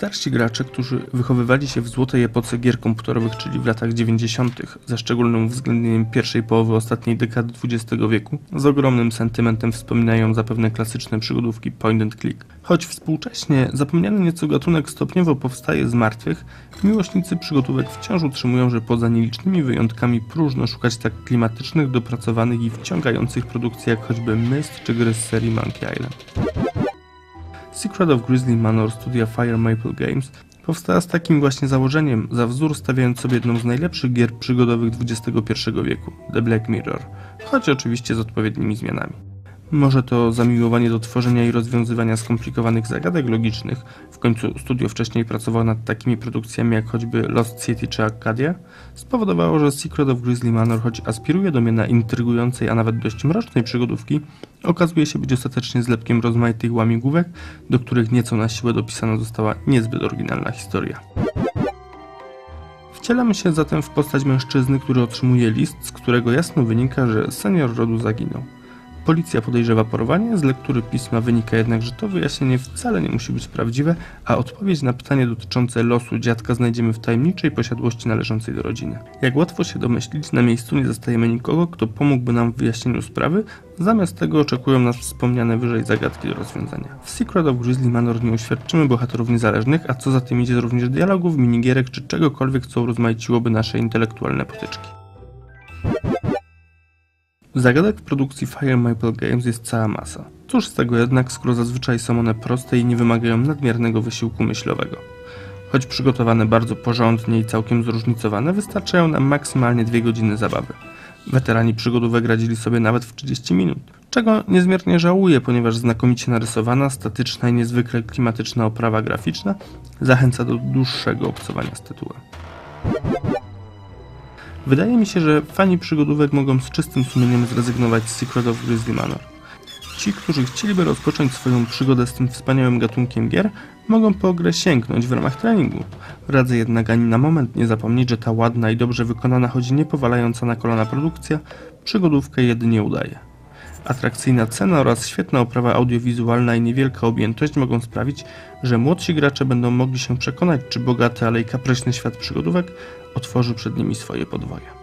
Starsi gracze, którzy wychowywali się w złotej epoce gier komputerowych, czyli w latach 90., ze szczególnym uwzględnieniem pierwszej połowy ostatniej dekady XX wieku, z ogromnym sentymentem wspominają zapewne klasyczne przygodówki point and click. Choć współcześnie zapomniany nieco gatunek stopniowo powstaje z martwych, miłośnicy przygodówek wciąż utrzymują, że poza nielicznymi wyjątkami próżno szukać tak klimatycznych, dopracowanych i wciągających produkcji jak choćby Myst czy gry z serii Monkey Island. Secret of Grizzly Manor studia Fire Maple Games powstała z takim właśnie założeniem, za wzór stawiając sobie jedną z najlepszych gier przygodowych XXI wieku, The Black Mirror, choć oczywiście z odpowiednimi zmianami. Może to zamiłowanie do tworzenia i rozwiązywania skomplikowanych zagadek logicznych, w końcu studio wcześniej pracowało nad takimi produkcjami jak choćby Lost City czy Arcadia, spowodowało, że Secret of Grizzly Manor, choć aspiruje do miana intrygującej, a nawet dość mrocznej przygodówki, okazuje się być ostatecznie zlepkiem rozmaitych łamigłówek, do których nieco na siłę dopisana została niezbyt oryginalna historia. Wcielamy się zatem w postać mężczyzny, który otrzymuje list, z którego jasno wynika, że senior rodu zaginął. Policja podejrzewa porwanie, z lektury pisma wynika jednak, że to wyjaśnienie wcale nie musi być prawdziwe, a odpowiedź na pytanie dotyczące losu dziadka znajdziemy w tajemniczej posiadłości należącej do rodziny. Jak łatwo się domyślić, na miejscu nie zostajemy nikogo, kto pomógłby nam w wyjaśnieniu sprawy, zamiast tego oczekują nas wspomniane wyżej zagadki do rozwiązania. W Secret of Grizzly Manor nie uświadczymy bohaterów niezależnych, a co za tym idzie również dialogów, minigierek czy czegokolwiek, co urozmaiciłoby nasze intelektualne potyczki. Zagadek w produkcji Fire Maple Games jest cała masa. Cóż z tego jednak, skoro zazwyczaj są one proste i nie wymagają nadmiernego wysiłku myślowego. Choć przygotowane bardzo porządnie i całkiem zróżnicowane, wystarczają nam maksymalnie dwie godziny zabawy. Weterani przygodówek radzili sobie nawet w 30 minut, czego niezmiernie żałuję, ponieważ znakomicie narysowana, statyczna i niezwykle klimatyczna oprawa graficzna zachęca do dłuższego obcowania z tytułem. Wydaje mi się, że fani przygodówek mogą z czystym sumieniem zrezygnować z Secret of Grizzly Manor. Ci, którzy chcieliby rozpocząć swoją przygodę z tym wspaniałym gatunkiem gier, mogą po grę sięgnąć w ramach treningu. Radzę jednak ani na moment nie zapomnieć, że ta ładna i dobrze wykonana, choć nie powalająca na kolana produkcja, przygodówkę jedynie udaje. Atrakcyjna cena oraz świetna oprawa audiowizualna i niewielka objętość mogą sprawić, że młodsi gracze będą mogli się przekonać, czy bogaty, ale i kapryśny świat przygodówek otworzy przed nimi swoje podwoje.